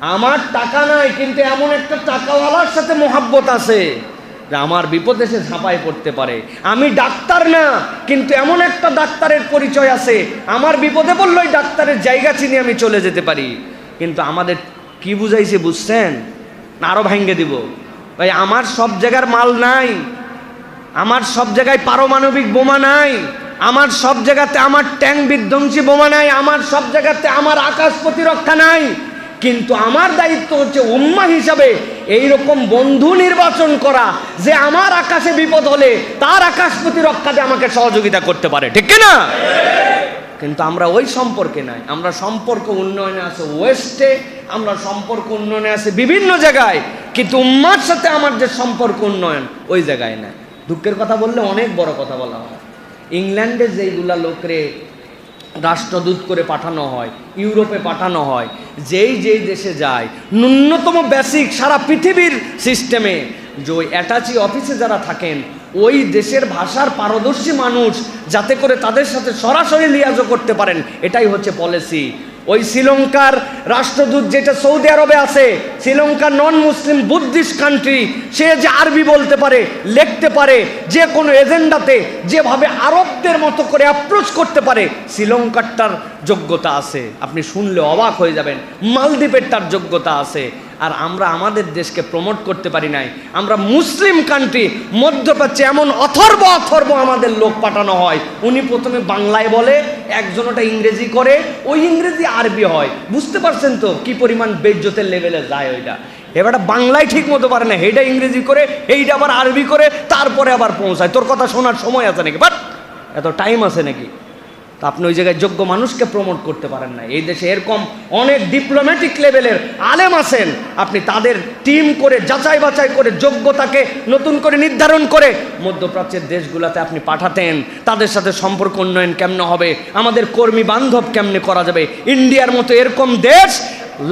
আমার টাকা নাই, কিন্তু এমন একটা টাকাওয়ালার সাথে মোহাব্বত আছে যে আমার বিপদে সে ঝাঁপাই পড়তে পারে। আমি ডাক্তার না, কিন্তু এমন একটা ডাক্তারের পরিচয় আছে। আমার বিপদে পড়লেই ডাক্তারের জায়গা চিনি আমি চলে যেতে পারি। কিন্তু আমাদের কি বুঝাইছে বুঝছেন? না আরও ভাঙ্গে দিব। ভাই, আমার সব জায়গার মাল নাই। আমার সব জায়গায় পারমাণবিক বোমা নাই। আমার সব জায়গাতে আমার ট্যাঙ্ক বিধ্বংসী বোমা নাই। আমার সব জায়গাতে আমার আকাশ প্রতিরক্ষা নাই। কিন্তু আমার দায়িত্ব হচ্ছে উম্মা হিসাবে এই রকম বন্ধু নির্বাচন করা যে আমার আকাশে বিপদ হলে তার আকাশ প্রতিরক্ষাতে আমাকে সহযোগিতা করতে পারে। ঠিক না কিন্তু আমরা ওই সম্পর্কে নাই। আমরা সম্পর্ক উন্নয়নে আছে ওয়েস্টে, আমরা সম্পর্ক উন্নয়নে আছে বিভিন্ন জায়গায়। কিন্তু উম্মার সাথে আমার যে সম্পর্ক উন্নয়ন, ওই জায়গায় নাই। দুঃখের কথা বললে অনেক বড় কথা বলা হয়। ইংল্যান্ডে যেইগুলা লোকরে রাষ্ট্রদূত করে পাঠানো হয়, ইউরোপে পাঠানো হয়, যেই যেই দেশে যায়, ন্যূনতম বেসিক সারা পৃথিবীর সিস্টেমে যে ওই অ্যাটাচি অফিসে যারা থাকেন, ওই দেশের ভাষার পারদর্শী মানুষ যাতে করে তাদের সাথে সরাসরি লিয়াজও করতে পারেন, এটাই হচ্ছে পলিসি ওই শ্রীলঙ্কার রাষ্ট্রদূত যেটা সৌদি আরবে আছে, শ্রীলঙ্কার নন মুসলিম বুদ্ধিস্ট কান্ট্রি সে যে আরবি বলতে পারে, লিখতে পারে, যে কোনো এজেন্ডাতে যেভাবে আরবদের মতো করে অ্যাপ্রোচ করতে পারে শ্রীলঙ্কারটার যোগ্যতা আছে। আপনি শুনলে অবাক হয়ে যাবেন, মালদ্বীপের তার যোগ্যতা আছে। আর আমরা আমাদের দেশকে প্রমোট করতে পারি নাই। আমরা মুসলিম কান্ট্রি মধ্যপ্রাচ্যে এমন অথর্ব অথর্ব আমাদের লোক পাঠানো হয়। উনি প্রথমে বাংলায় বলে একজন ওটা ইংরেজি করে, ওই ইংরেজি আরবি হয়। বুঝতে পারছেন তো কি পরিমাণ বেজ্জতের লেভেলে যায় ওইটা? এবারটা বাংলায় ঠিক মতো পারে না এইটা ইংরেজি করে এইটা আবার আরবি করে, তারপরে আবার পৌঁছায়। তোর কথা শোনার সময় আছে নাকি? বাট, এত টাইম আছে নাকি? তা আপনি ওই জায়গায় যোগ্য মানুষকে প্রমোট করতে পারেন না এই দেশে এরকম অনেক ডিপ্লোম্যাটিক লেভেলের আলেম আছেন। আপনি তাদের টিম করে, যাচাই বাছাই করে, যোগ্যতাকে নতুন করে নির্ধারণ করে মধ্যপ্রাচ্যের দেশগুলোতে আপনি পাঠাতেন। তাদের সাথে সম্পর্ক উন্নয়ন কেমন হবে? আমাদের কর্মী বান্ধব কেমনে করা যাবে? ইন্ডিয়ার মতো এরকম দেশ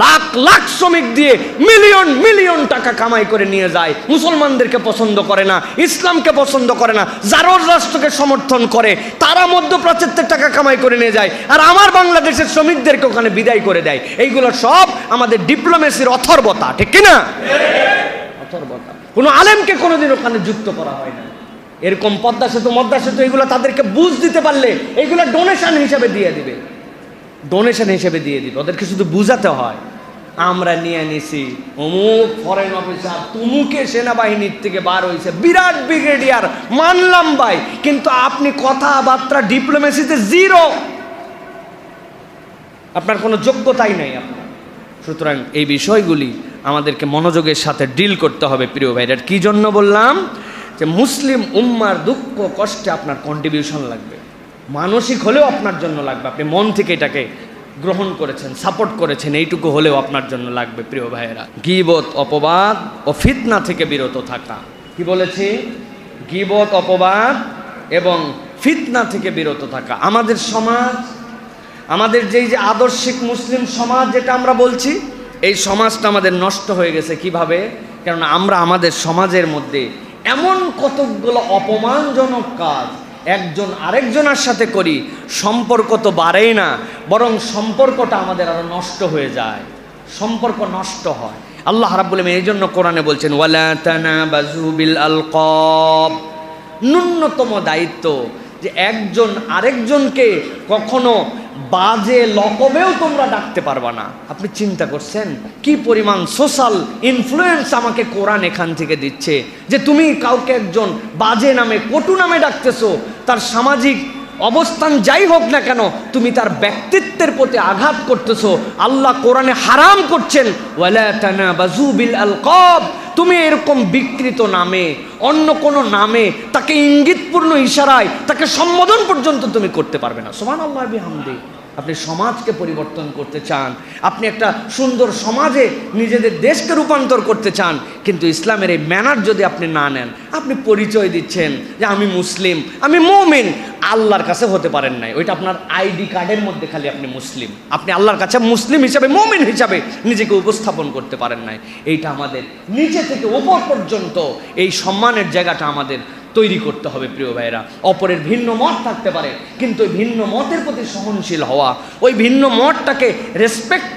লাখ লাখ শ্রমিক দিয়ে মিলিয়ন মিলিয়ন টাকা কামাই করে নিয়ে যায়। মুসলমানদেরকে পছন্দ করে না, ইসলামকে পছন্দ করে না, জারোর রাষ্ট্রকে সমর্থন করে, তারা মধ্যপ্রাচ্যের টাকা কামাই করে নিয়ে যায় আর আমার বাংলাদেশের শ্রমিকদেরকে ওখানে বিদায় করে দেয়। এইগুলো সব আমাদের ডিপ্লোমেসির অথর্বতা, ঠিক কিনা? অথর্বতা। কোনো আলেমকে কোনোদিন ওখানে যুক্ত করা হয় না। এরকম পদ্মা সেতু মদ্দা সেতু, এগুলো তাদেরকে বুঝ দিতে পারলে এইগুলো ডোনেশন হিসাবে দিয়ে দিবে। ডোনেশন হিসেবে দিয়ে দিবে। ওদেরকে শুধু বুঝাতে হয়, আমরা নিয়ে নিছি। অমুক ফরেন অফিসার তুমুকে সেনাবাহিনীর থেকে বার হয়েছে বিরাট ব্রিগেডিয়ার মানলাম ভাই, কিন্তু আপনি কথাবার্তা ডিপ্লোমেসিতে জিরো আপনার কোনো যোগ্যতাই নেই আপনার। সুতরাং এই বিষয়গুলি আমাদেরকে মনোযোগের সাথে ডিল করতে হবে, প্রিয় ভাইরার কি জন্য বললাম? যে মুসলিম উম্মার দুঃখ কষ্টে আপনার কন্ট্রিবিউশন লাগবে। মানসিক হলেও আপনার জন্য লাগবে। আপনি মন থেকে এটাকে গ্রহণ করেছেন, সাপোর্ট করেছেন, এইটুকু হলেও আপনার জন্য লাগবে, প্রিয় ভাইয়েরা। গিবত, অপবাদ ও ফিতনা থেকে বিরত থাকা। কি বলেছি? গিবত, অপবাদ এবং ফিতনা থেকে বিরত থাকা। আমাদের সমাজ, আমাদের যেই যে আদর্শিক মুসলিম সমাজ যেটা আমরা বলছি, এই সমাজটা আমাদের নষ্ট হয়ে গেছে কীভাবে? কেননা আমরা আমাদের সমাজের মধ্যে এমন কতকগুলো অপমানজনক কাজ একজন আরেকজনের সাথে করি, সম্পর্ক তো বাড়েই না, বরং সম্পর্কটা আমাদের আরও নষ্ট হয়ে যায়, সম্পর্ক নষ্ট হয়। আল্লাহ রাব্বুল এই জন্য কোরআনে বলছেন বিল আলকাব। ন্যূনতম দায়িত্ব যে একজন আরেকজনকে কখনো বাজে লকবেও তোমরা ডাকতে পারবা না। আপনি চিন্তা করছেন, কি পরিমাণ সোশ্যাল ইনফ্লুয়েন্স আমাকে কোরআন এখান থেকে দিচ্ছে? যে তুমি কাউকে একজন বাজে নামে, কটু নামে ডাকতেছো, তার সামাজিক অবস্থান যাই হোক না কেন, তুমি তার ব্যক্তিত্বের প্রতি আঘাত করতেছো। আল্লাহ কোরআনে হারাম করছেন তুমি এরকম বিকৃত নামে, অন্য কোনো নামে, তাকে ইঙ্গিতপূর্ণ ইশারায়, তাকে সম্বোধন পর্যন্ত তুমি করতে পারবে না। সোমান আল্লাহ বিহামদি। আপনি সমাজকে পরিবর্তন করতে চান, আপনি একটা সুন্দর সমাজে নিজেদের দেশকে রূপান্তর করতে চান, কিন্তু ইসলামের এই ম্যানার যদি আপনি না নেন, আপনি পরিচয় দিচ্ছেন যে আমি মুসলিম, আমি মৌমিন, আল্লাহর কাছে হতে পারেন নাই। ওইটা আপনার আইডি কার্ডের মধ্যে খালি আপনি মুসলিম। আপনি আল্লাহর কাছে মুসলিম হিসাবে, মৌমিন হিসাবে নিজেকে উপস্থাপন করতে পারেন নাই। এইটা আমাদের নিচে থেকে ওপর পর্যন্ত এই সম্মানের জায়গাটা আমাদের তৈরি করতে হবে প্রিয় ভাইয়েরা। অপরের ভিন্ন মত থাকতে পারে, কিন্তু ওই ভিন্ন মতের প্রতি সহনশীল হওয়া, ওই ভিন্ন মতটাকে রেসপেক্ট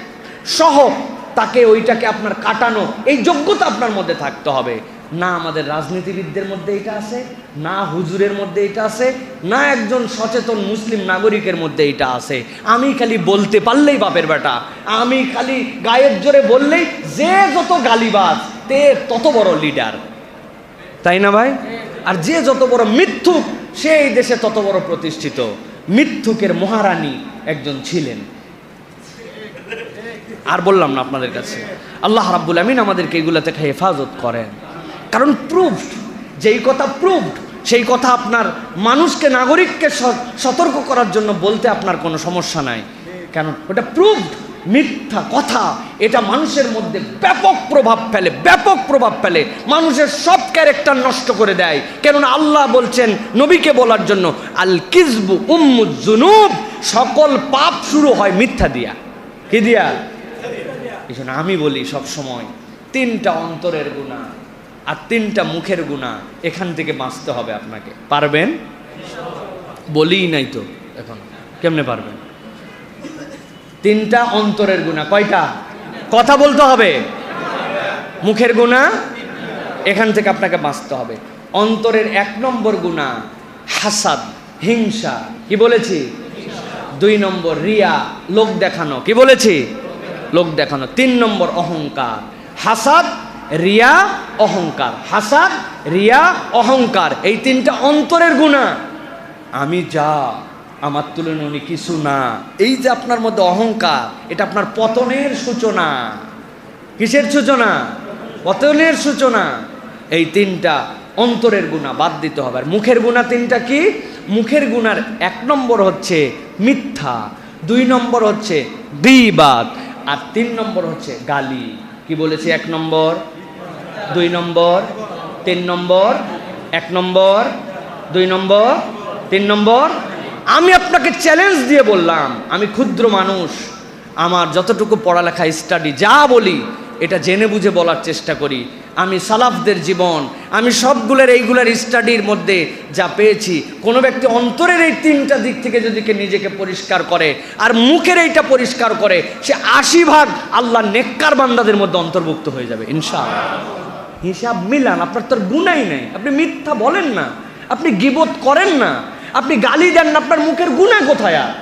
সহ তাকে ওইটাকে আপনার কাটানো, এই যোগ্যতা আপনার মধ্যে থাকতে হবে। না আমাদের রাজনীতিবিদদের মধ্যে এটা আছে, না হুজুরের মধ্যে এটা আছে, না একজন সচেতন মুসলিম নাগরিকের মধ্যে এটা আছে। আমি খালি বলতে পারলেই বাপের বেটা। আমি খালি গায়ের জোরে বললেই যে যত গালিবাজ, তে তত বড় লিডার তাই না ভাই? আর যে যত বড় মিথ্যুক সে এই দেশে তত বড় প্রতিষ্ঠিত। মিথ্যুকের মহারানী একজন ছিলেন। আর বললাম না আপনাদের কাছে। আল্লাহ রাব্বুল আমিন আমাদেরকে এগুলো থেকে হেফাজত করেন। কারণ প্রুফড যেই কথা প্রুফড সেই কথা আপনার মানুষকে, নাগরিককে সতর্ক করার জন্য বলতে আপনার কোনো সমস্যা নাই। কেন? ওটা প্রুফড মিথ্যা কথা, এটা মানুষের মধ্যে ব্যাপক প্রভাব ফেলে, ব্যাপক প্রভাব ফেলে। মানুষের সব ক্যারেক্টার নষ্ট করে দেয়। কেননা আল্লাহ বলছেন নবীকে বলার জন্য, আল কিসবু উম্মুজুনুব সকল পাপ শুরু হয় মিথ্যা দিয়া। কি দিয়া? এই আমি বলি সব সময়, তিনটা অন্তরের গুণা আর তিনটা মুখের গুণা এখান থেকে বাঁচতে হবে আপনাকে। পারবেন? বলিই নাই তো এখন। কেমনে পারবেন? তিনটা অন্তরের গুণা। কয়টা? কথা বলতে হবে। মুখের গুণা, এখান থেকে আপনাকে বাঁচতে হবে। অন্তরের এক নম্বর গুণা, হাসাদ, হিংসা। কি বলেছি? দুই নম্বর রিয়া, লোক দেখানো। কি বলেছি? লোক দেখানো। তিন নম্বর অহংকার। হাসাদ, রিয়া, অহংকার। হাসাদ, রিয়া, অহংকার। এই তিনটা অন্তরের গুণা। আমি যা আমার তুলনা উনি কিছু না। এই যে আপনার মধ্যে অহংকার, এটা আপনার পতনের সূচনা। কিসের সূচনা? পতনের সূচনা। এই তিনটা অন্তরের গুণা বাদ দিতে হবে। আর মুখের গুণা তিনটা কি? মুখের গুণার এক নম্বর হচ্ছে মিথ্যা, দুই নম্বর হচ্ছে বিবাদ, আর তিন নম্বর হচ্ছে গালি। কি বলেছি এক নম্বর? দুই নম্বর? তিন নম্বর? এক নম্বর? দুই নম্বর? তিন নম্বর? আমি আপনাকে চ্যালেঞ্জ দিয়ে বললাম, আমি ক্ষুদ্র মানুষ, আমার যতটুকু পড়ালেখা স্টাডি যা বলি, এটা জেনে বুঝে বলার চেষ্টা করি। আমি সালাফদের জীবন, আমি সবগুলোর এইগুলোর স্টাডির মধ্যে যা পেয়েছি, কোনো ব্যক্তি অন্তরের এই তিনটা দিক থেকে যদি কে নিজেকে পরিষ্কার করে, আর মুখের এইটা পরিষ্কার করে, সে আশি ভাগ আল্লাহ নেককার বান্দাদের মধ্যে অন্তর্ভুক্ত হয়ে যাবে, ইনশাআল্লাহ। হিসাব মিলান, আপনার তোর গুণাই নেই, আপনি মিথ্যা বলেন না, আপনি গিবত করেন না আপনি গালি দেন আপনার মুখের গুণা কোথায় আর?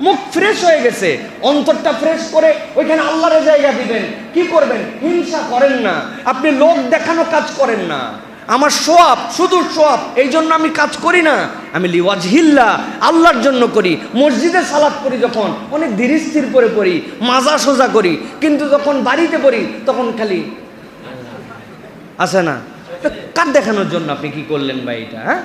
মুখ ফ্রেশ হয়ে গেছে, অন্তরটা ফ্রেশ করে ওইখানে আল্লাহরের জায়গা দিবেন। কি করবেন? হিংসা করেন না। আপনি লোক দেখানো কাজ করেন না। আমার সোয়াব, শুধু সোয়াব, এই জন্য আমি কাজ করি না। আমি লিওয়াজ হিল্লা আল্লাহর জন্য করি। মসজিদে সালাদ করি যখন, অনেক ধীর স্থির করে পড়ি, মাজা সোজা করি। কিন্তু যখন বাড়িতে পড়ি, তখন খালি আছে না? কার দেখানোর জন্য আপনি কি করলেন ভাই এটা হ্যাঁ?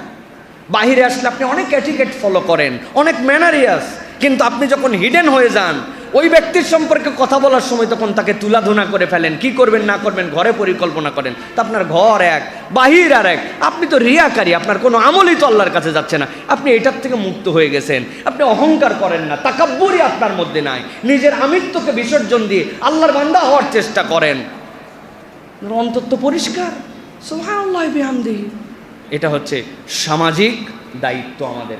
বাহিরে আসলে আপনি অনেক অ্যাটিকেট ফলো করেন, অনেক ম্যানারিয়াস কিন্তু আপনি যখন হিডেন হয়ে যান, ওই ব্যক্তির সম্পর্কে কথা বলার সময় তখন তাকে তুলাধুনা করে ফেলেন। কি করবেন, না করবেন, ঘরে পরিকল্পনা করেন। তা আপনার ঘর এক, বাহির আর এক। আপনি তো রিয়াকারী, আপনার কোনো আমলই তো আল্লাহর কাছে যাচ্ছে না। আপনি এটার থেকে মুক্ত হয়ে গেছেন। আপনি অহংকার করেন না, তাকাব্বরই আপনার মধ্যে নাই। নিজের আমিত্বকে বিসর্জন দিয়ে আল্লাহর বান্দা হওয়ার চেষ্টা করেন। অন্তত পরিষ্কার। সুবহানাল্লাহি বিহামদিহি। এটা হচ্ছে সামাজিক দায়িত্ব আমাদের।